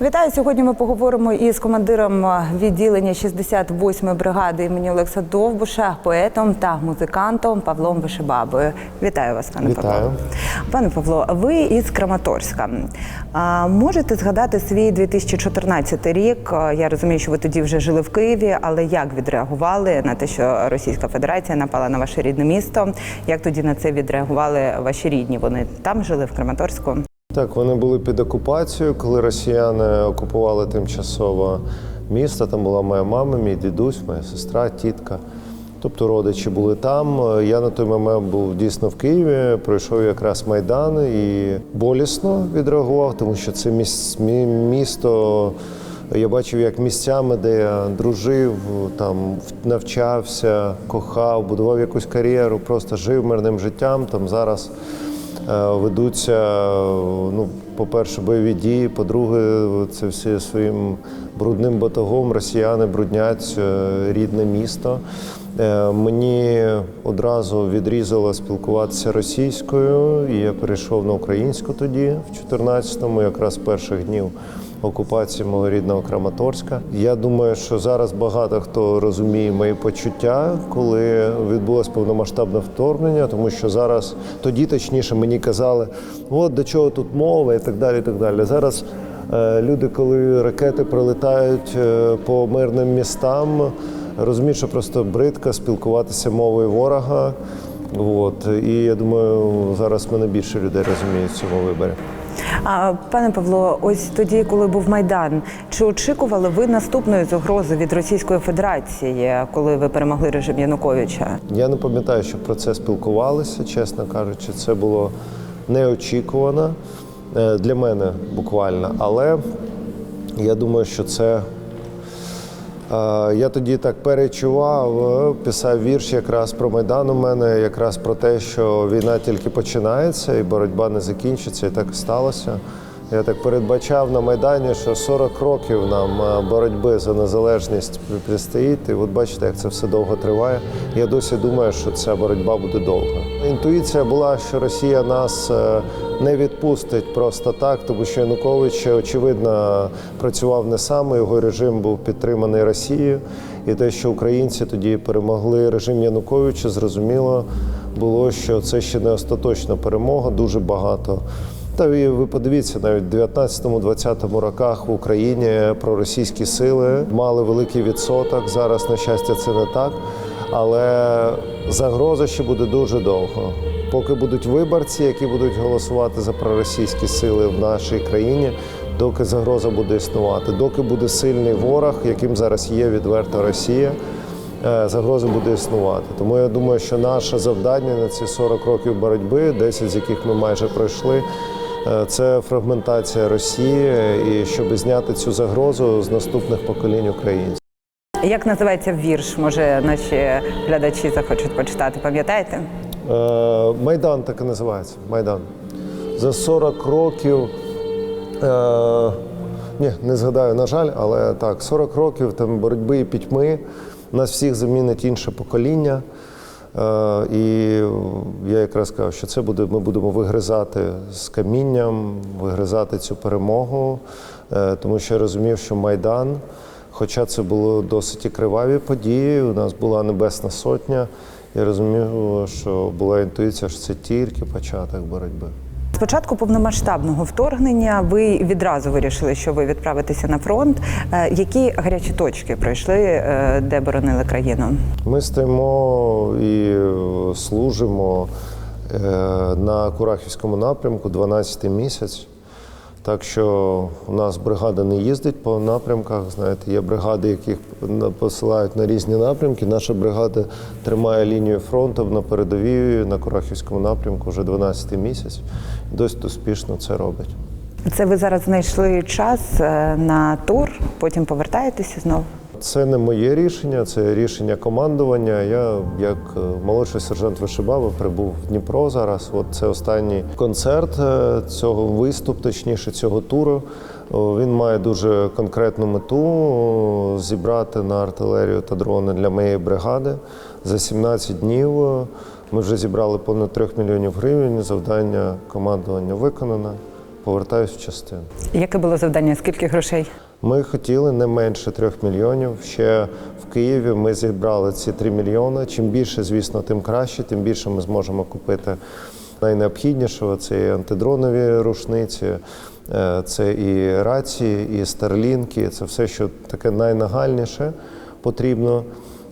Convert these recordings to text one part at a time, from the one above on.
Вітаю. Сьогодні ми поговоримо із командиром відділення 68-ї бригади імені Олекса Довбуша, поетом та музикантом Павлом Вишибабою. Вітаю вас, пане Вітаю. Павло. Пане Павло, ви із Краматорська. А, можете згадати свій 2014 рік? Я розумію, що ви тоді вже жили в Києві, але як відреагували на те, що Російська Федерація напала на ваше рідне місто? Як тоді на це відреагували ваші рідні? Вони там жили в Краматорську? Так, вони були під окупацією, коли росіяни окупували тимчасово місто. Там була моя мама, мій дідусь, моя сестра, тітка. Тобто родичі були там. Я на той момент був дійсно в Києві, пройшов якраз Майдан і болісно відреагував, тому що це міс- місто. Я бачив, як місцями, де я дружив, там навчався, кохав, будував якусь кар'єру, просто жив мирним життям. Там зараз ведуться, ну, по-перше, бойові дії, по-друге, це все своїм брудним батогом росіяни бруднять е, рідне місто. Е, Мені одразу відрізало спілкуватися російською, і я перейшов на українську тоді, в 14-му, якраз перших днів окупації мого рідного Краматорська. Я думаю, що зараз багато хто розуміє мої почуття, коли відбулось повномасштабне вторгнення, тому що зараз тоді точніше мені казали, от до чого тут мова і так далі. І так далі. Зараз е, люди, коли ракети прилетають е, по мирним містам, розуміють, що просто бридко спілкуватися мовою ворога. От і я думаю, зараз мене більше людей розуміють в цьому виборі. А, пане Павло, ось тоді, коли був майдан, чи очікували ви наступної загрози від Російської Федерації, коли ви перемогли режим Януковича? Я не пам'ятаю, що про це спілкувалися, чесно кажучи, це було неочікувано е, для мене буквально. Але я думаю, що це. Я тоді так перечував, е, писав вірш якраз про Майдан у мене, якраз про те, що війна тільки починається і боротьба не закінчиться, і так сталося. Я так передбачав на Майдані, що 40 років нам е, боротьби за незалежність предстоїть. І от бачите, як це все довго триває. Я досі думаю, що ця боротьба буде довга. Інтуїція була, що Росія нас е, не відпустить просто так, тому що Янукович, очевидно, працював не сам, його режим був підтриманий Росією. І те, що українці тоді перемогли режим Януковича, зрозуміло було, що це ще не остаточна перемога, дуже багато. Та ви подивіться, навіть в 19-20 роках в Україні проросійські сили мали великий відсоток. Зараз, на щастя, це не так. Але загроза ще буде дуже довго. Поки будуть виборці, які будуть голосувати за проросійські сили в нашій країні, доки загроза буде існувати, доки буде сильний ворог, яким зараз є відверта Росія, е, загроза буде існувати. Тому я думаю, що наше завдання на ці 40 років боротьби, 10 з яких ми майже пройшли, це фрагментація Росії, і щоб зняти цю загрозу з наступних поколінь українців. Як називається вірш? Може, наші глядачі захочуть почитати, пам'ятаєте? Е, Майдан так і називається. Майдан. За 40 років. Е, ні, не згадаю, на жаль, але так, 40 років там боротьби і пітьми. Нас всіх замінить інше покоління. Е, і я якраз сказав, що це буде, ми будемо вигризати з камінням, вигризати цю перемогу, е, тому що я розумів, що Майдан, хоча це були досить і криваві події, у нас була Небесна Сотня. Я розумів, що була інтуїція, що це тільки початок боротьби. З початку повномасштабного вторгнення ви відразу вирішили, що ви відправитеся на фронт. Е, Які гарячі точки пройшли, е, де боронили країну? Ми стоїмо і е, служимо на Курахівському напрямку 12 місяць. Так що у нас бригада не їздить по напрямках. Знаєте, є бригади, яких посилають на різні напрямки. Наша бригада тримає лінію фронту на передовій на Курахівському напрямку вже 12 місяць. Досить успішно це робить. Це ви зараз знайшли час е, на тур, потім повертаєтеся знову. Це не моє рішення, це рішення командування. Я, як е, молодший сержант Вишибава, прибув в Дніпро зараз. От це останній концерт е, цього виступ, точніше цього туру. Він має дуже конкретну мету зібрати на артилерію та дрони для моєї бригади. За 17 днів ми вже зібрали понад 3 мільйонів гривень. Завдання командування виконано. повертаюсь в частину. Яке було завдання? Скільки грошей? Ми хотіли не менше трьох мільйонів. Ще в Києві ми зібрали ці три мільйони. Чим більше, звісно, тим краще, тим більше ми зможемо купити найнеобхіднішого. Це і антидронові рушниці, е, це і рації, і старлінки. Це все, що таке найнагальніше потрібно.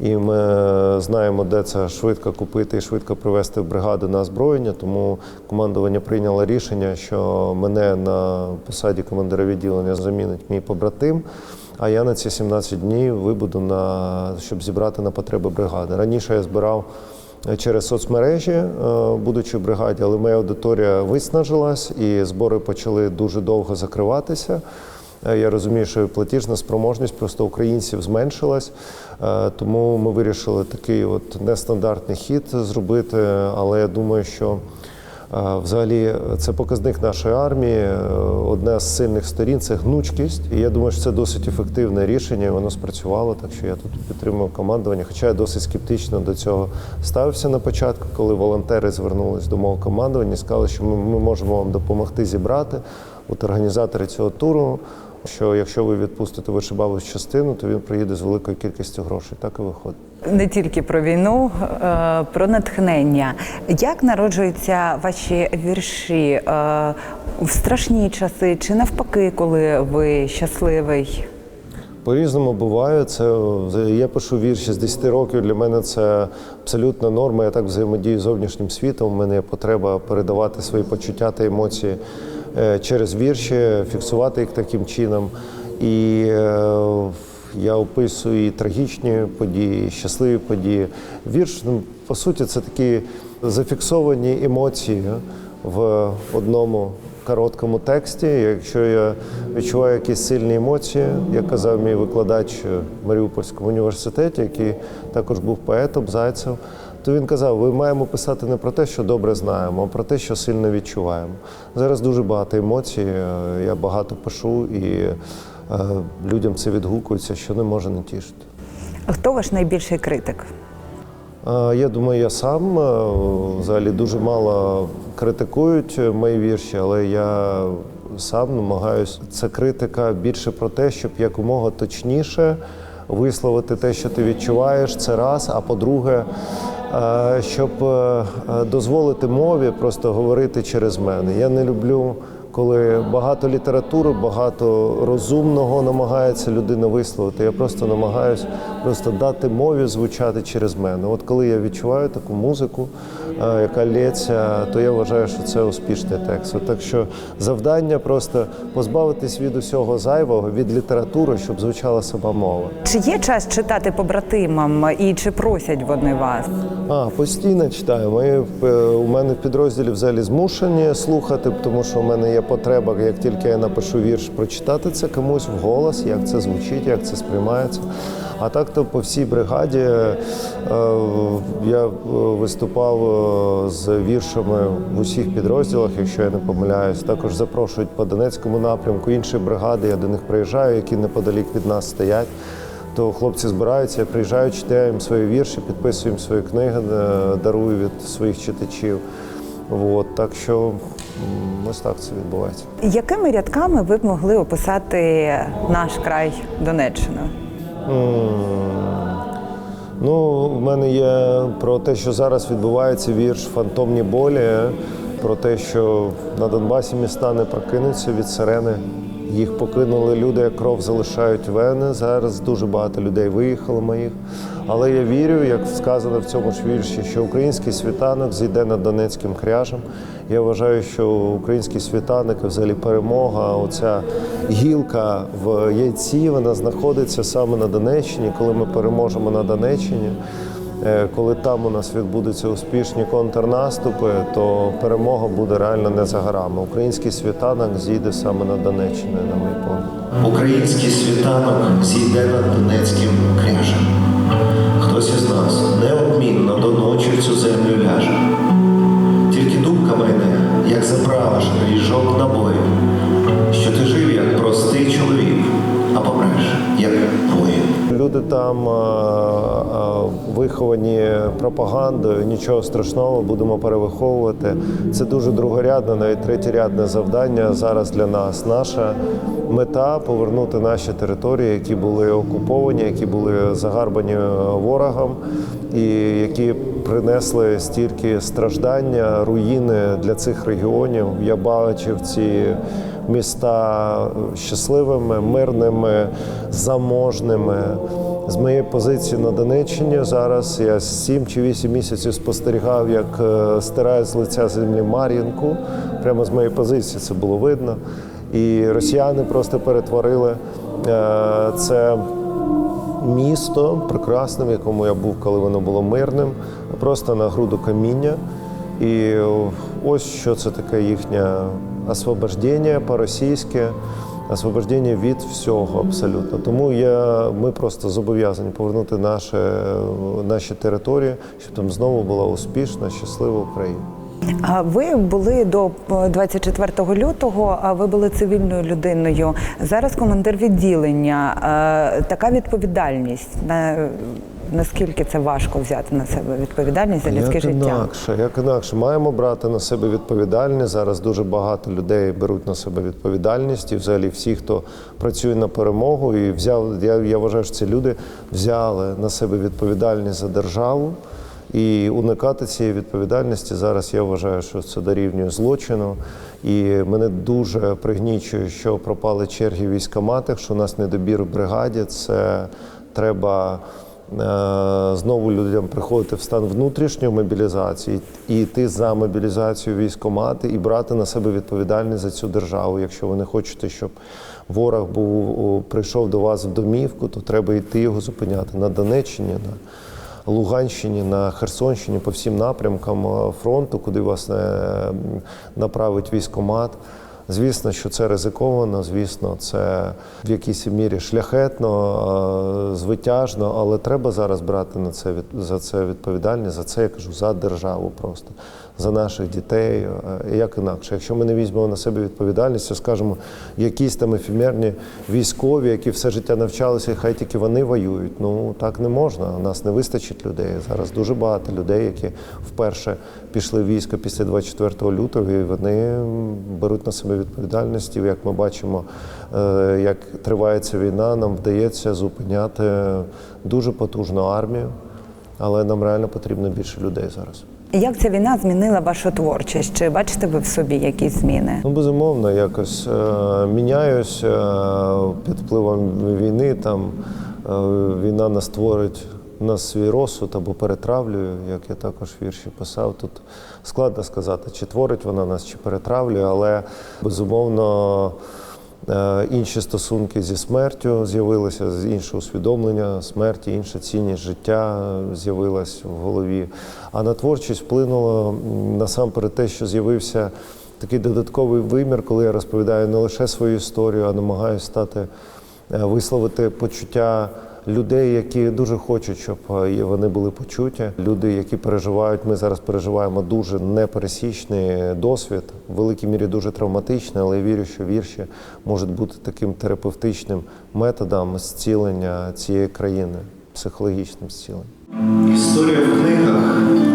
І ми знаємо, де це швидко купити і швидко привезти в бригаду на озброєння. Тому командування прийняло рішення, що мене на посаді командира відділення замінить мій побратим. А я на ці 17 днів вибуду на щоб зібрати на потреби бригади. Раніше я збирав через соцмережі, е, будучи в бригаді, але моя аудиторія виснажилась і збори почали дуже довго закриватися. Е, Я розумію, що платіжна спроможність просто українців зменшилась, Е, тому ми вирішили такий от нестандартний хід зробити. Але я думаю, що е, взагалі це показник нашої армії. Одна з сильних сторін це гнучкість. І я думаю, що це досить ефективне рішення, і воно спрацювало. Так що я тут підтримую командування. Хоча я досить скептично до цього ставився на початку, коли волонтери звернулись до мого командування і сказали, що ми, ми можемо вам допомогти зібрати. От організатори цього туру. Що якщо ви відпустите вишибалу частину, то він приїде з великою кількістю грошей. Так і виходить. Не тільки про війну, е, про натхнення. Як народжуються ваші вірші е, в страшні часи чи навпаки, коли ви щасливий? По-різному буває. Це я пишу вірші з 10 років. Для мене це абсолютна норма. Я так взаємодію з зовнішнім світом. У мене є потреба передавати свої почуття та емоції через вірші, фіксувати їх таким чином. І е, я описую і трагічні події, і щасливі події. Вірш, ну, по суті, це такі зафіксовані емоції в одному короткому тексті. Якщо я відчуваю якісь сильні емоції, як казав мій викладач в Маріупольському університеті, який також був поетом Зайцев, то він казав: ви маємо писати не про те, що добре знаємо, а про те, що сильно відчуваємо. Зараз дуже багато емоцій, е, я багато пишу, і е, людям це відгукується, що не може не тішити. Хто ваш найбільший критик? Е, Я думаю, я сам взагалі дуже мало критикують мої вірші, але я сам намагаюся. Це критика більше про те, щоб якомога точніше висловити те, що ти відчуваєш, це раз. А по-друге, е, щоб е, дозволити мові просто говорити через мене. Я не люблю. Коли багато літератури, багато розумного намагається людина висловити. Я просто намагаюся просто дати мові звучати через мене. От коли я відчуваю таку музику, е, яка лється, то я вважаю, що це успішний текст. От Так що завдання просто позбавитись від усього зайвого, від літератури, щоб звучала сама мова. Чи є час читати побратимам і чи просять вони вас? А, постійно читаю. Ми е, у мене в підрозділі взагалі змушені слухати, тому що у мене є потреба, як тільки я напишу вірш, прочитати це комусь в голос, як це звучить, як це сприймається. А так то по всій бригаді е, я е, виступав е, з віршами в усіх підрозділах, якщо я не помиляюсь. Також запрошують по Донецькому напрямку інші бригади. Я до них приїжджаю, які неподалік від нас стоять. То хлопці збираються, я приїжджаю, читаю їм свої вірші, підписую їм свої книги, дарую від своїх читачів. От, так що ось так це відбувається. Якими рядками ви б могли описати наш край Донеччину? Ну, в мене є про те, що зараз відбувається вірш Фантомні болі, про те, що на Донбасі міста не прокинуться від сирени. Їх покинули люди, як кров залишають вени. Зараз дуже багато людей виїхало моїх. Але я вірю, як сказано в цьому ж вірші, що український світанок зійде над Донецьким кряжем. Я вважаю, що український світанок взагалі перемога, оця гілка в яйці, вона знаходиться саме на Донеччині. Коли ми переможемо на Донеччині, е, коли там у нас відбудуться успішні контрнаступи, то перемога буде реально не за горами. Український світанок зійде саме на Донеччині, на мій погляд. Український світанок зійде над Донецьким кряжем. Хтось із нас неодмінно до ночі в цю землю ляже. Тільки думка мене, як заправиш ріжок набоїв, що ти жив як простий чоловік, а помреш як воїн. люди там а, а, виховані пропагандою, нічого страшного, будемо перевиховувати. Це дуже другорядне, навіть третєрядне завдання зараз для нас. Наша мета повернути наші території, які були окуповані, які були загарбані ворогом, і які принесли стільки страждання, руїни для цих регіонів. Я бачив ці міста щасливими, мирними, заможними. З моєї позиції на Донеччині зараз я 7 чи 8 місяців спостерігав, як е, стирають з лиця землі Мар'їнку. Прямо з моєї позиції це було видно. І росіяни просто перетворили е, це місто прекрасне, в якому я був, коли воно було мирним, просто на груду каміння. І ось що це таке їхнє освобождення по-російськи, освобождення від всього абсолютно. Тому я, ми просто зобов'язані повернути наше, наші території, щоб там знову була успішна, щаслива Україна. А ви були до е, 24 лютого, а ви були цивільною людиною. Зараз командир відділення. Е, Така відповідальність. На- Наскільки це важко взяти на себе відповідальність за людське як життя? інакше, як інакше. Маємо брати на себе відповідальність. Зараз дуже багато людей беруть на себе відповідальність, і взагалі всі, хто працює на перемогу, і взяв, я, я вважаю, що ці люди взяли на себе відповідальність за державу. І уникати цієї відповідальності зараз я вважаю, що це дорівнює злочину. І мене дуже пригнічує, що пропали черги військоматах, що у нас недобір в бригаді. Це треба е, знову людям приходити в стан внутрішньої мобілізації і йти за мобілізацію військомати і брати на себе відповідальність за цю державу. Якщо ви не хочете, щоб ворог був прийшов до вас в домівку, то треба йти його зупиняти на Донеччині. На Луганщині, на Херсонщині, по всім напрямкам е, фронту, куди вас направить військомат. Звісно, що це ризиковано, звісно, це в якійсь мірі шляхетно, е, звитяжно, але треба зараз брати на це за це відповідальність, за це я кажу, за державу просто, за наших дітей. е, Як інакше, якщо ми не візьмемо на себе відповідальність, то скажемо, якісь там ефемерні військові, які все життя навчалися, і хай тільки вони воюють. Ну так не можна. У нас не вистачить людей. Зараз дуже багато людей, які вперше пішли в військо після 24 лютого, і вони беруть на себе відповідальність. І як ми бачимо, е, як тривається війна, нам вдається зупиняти дуже потужну армію, але нам реально потрібно більше людей зараз. Як ця війна змінила вашу творчість? Чи бачите ви в собі якісь зміни? Ну, безумовно, якось е, міняюсь е, під впливом війни. Там е, війна нас створить на свій розсуд або перетравлює, як я також вірші писав. Тут складно сказати, чи творить вона нас, чи перетравлює, але безумовно. Е, Інші стосунки зі смертю з'явилися, з інше усвідомлення смерті, інша цінність життя з'явилась в голові. А на творчість вплинуло насамперед те, що з'явився такий додатковий вимір, коли я розповідаю не лише свою історію, а намагаюся стати е, висловити почуття людей, які дуже хочуть, щоб е, вони були почуті. Люди, які переживають, ми зараз переживаємо дуже непересічний досвід, в великій мірі дуже травматичний, але я вірю, що вірші можуть бути таким терапевтичним методом зцілення цієї країни, психологічним зціленням. Історія в книгах